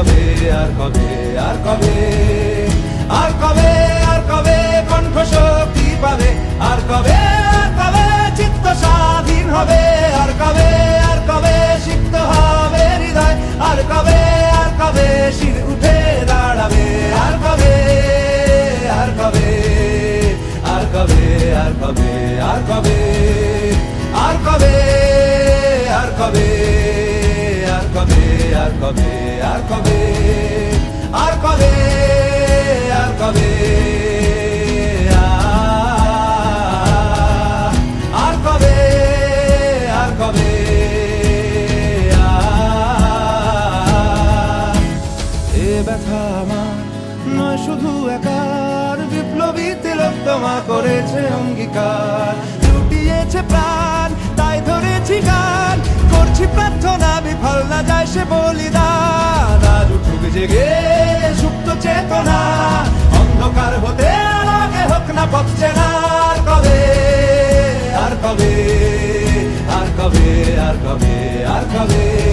কবে আর কবে আর কবে? আর কবে? আর কবে? আর কবে? আর কবে? আর কবে? এ ব্যথা আমার নয়, শুধু একার। বিপ্লবী তিলক তোমা করেছে অঙ্গীকার। লুটিয়েছে প্রাণ, তাই ধরেছি গান। করছি প্রার্থনা, বিফল না যায় সে বলিদান। জেগে সুপ্ত চেতনা, অন্ধকার হতে আলোকে হোক না পথ না আর কবে আর কবে আর কবে আর কবে আর কবে।